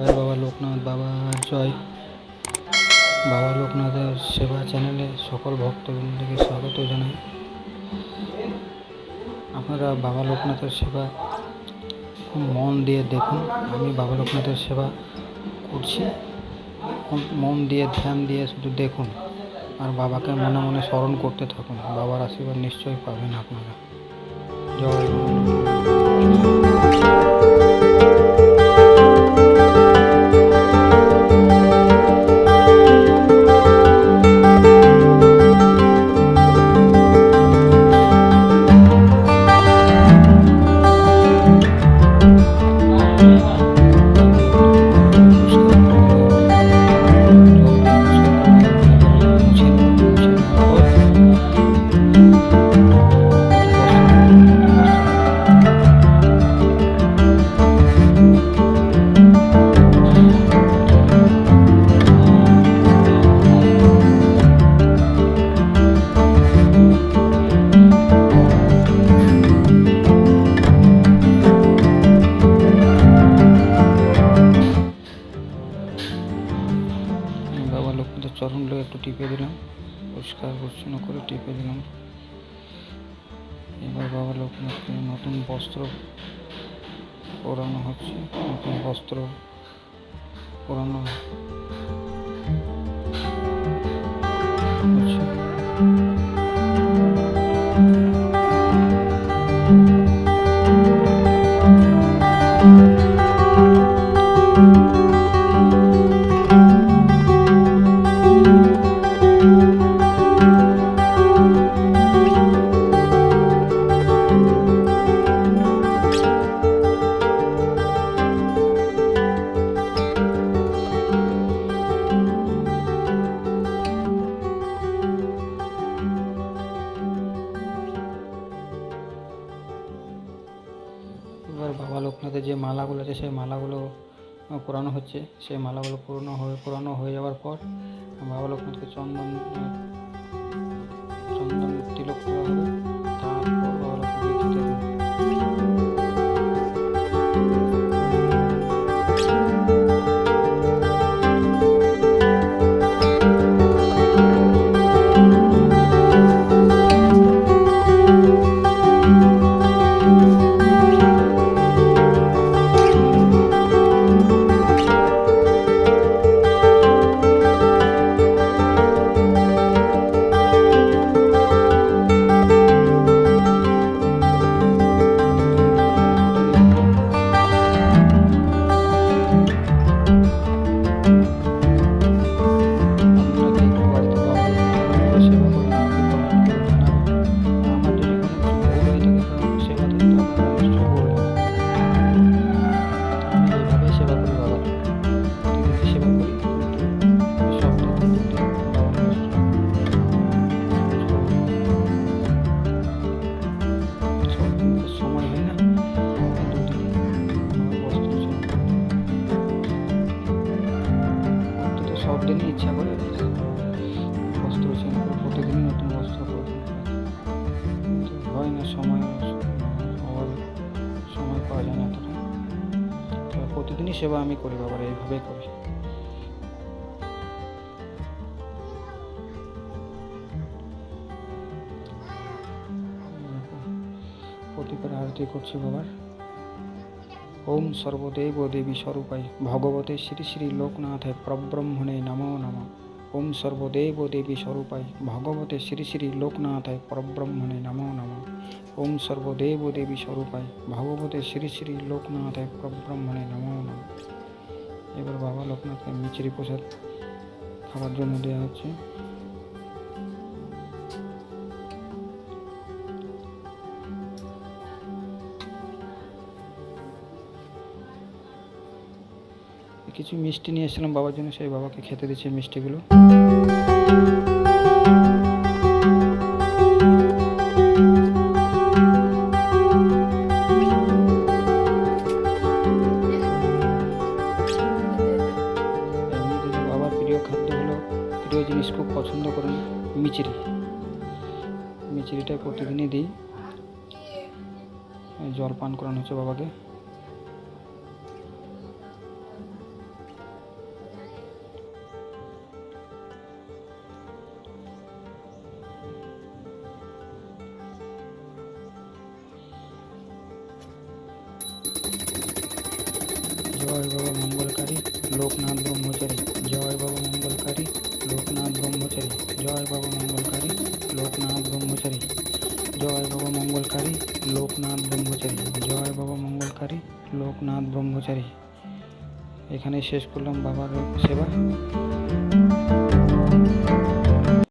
বাবা লোকনাথ বাবা, জয়। বাবা লোকনাথের সেবা চ্যানেলে সকল ভক্তবৃন্দকে স্বাগত জানাই। আপনারা বাবা লোকনাথের সেবা খুব মন দিয়ে দেখুন। আমি বাবা লোকনাথের সেবা করছি। মন দিয়ে ধ্যান দিয়ে শুধু দেখুন। আর বাবাকে মনে মনে স্মরণ করতে থাকুন। বাবার আশীর্বাদ নিশ্চয়ই পাবেন আপনারা। জয় চরণগুলো একটু টিপে দিলাম, পরিষ্কার পরিচ্ছন্ন করে টিপে দিলাম। এবার বাবা লোকনাথকে নতুন বস্ত্র পরানো হচ্ছে, নতুন বস্ত্র পরানো হচ্ছে। বাবা লোকনাথের যে মালাগুলো আছে, সেই মালাগুলো পুরানো হচ্ছে। সেই মালাগুলো পুরনো হয়ে, পুরানো হয়ে যাওয়ার পর বাবা লোকনাথকে চন্দন চন্দন তিলক করা হবে। তো ইচ্ছা করে বস্ত্র চেঞ্জ করে প্রতিদিনই নতুন বস্ত্র পরে হয় না, সময় সময় পাওয়া যায় না এতটা। প্রতিদিনই সেবা আমি করি বাবার, এইভাবেই করি। প্রতিবার আরতি করছি বাবার। ওম সর্বদেব দেবী স্বরূপাই ভগবতে শ্রী শ্রী লোকনাথে পরব্রহ্মণে নমো নম। ওম সর্বদেব দেবী স্বরূপাই ভগবতে শ্রী শ্রী লোকনাথে পরব্রহ্মণে নমো নম। ওম সর্বদেব দেবী স্বরূপাই ভগবতে শ্রী শ্রী লোকনাথে পরব্রহ্মণে নমো নম। এবার বাবা লোকনাথকে মিচড়ি প্রসাদ খাবার জন্য দেওয়া হচ্ছে। কিছু মিষ্টি নিয়ে এসেছিলাম বাবার জন্য, সেই বাবাকে খেতে দিচ্ছে মিষ্টিগুলো। বাবার প্রিয় জিনিস খুব পছন্দ করেন মিচড়ি মিচড়িটা প্রতিদিনই দিই। জল পান করানো হচ্ছে বাবাকে। জয় বাবা মঙ্গলকারী, লোকনাথ ব্রহ্মচারী, জয় বাবা মঙ্গলকারী, লোকনাথ ব্রহ্মচারী, জয় বাবা মঙ্গলকারী, লোকনাথ ব্রহ্মচারী, জয় বাবা মঙ্গলকারী, লোকনাথ ব্রহ্মচারী, জয় বাবা মঙ্গলকারী, লোকনাথ ব্রহ্মচারী। এখানে শেষ করলাম বাবার সেবা।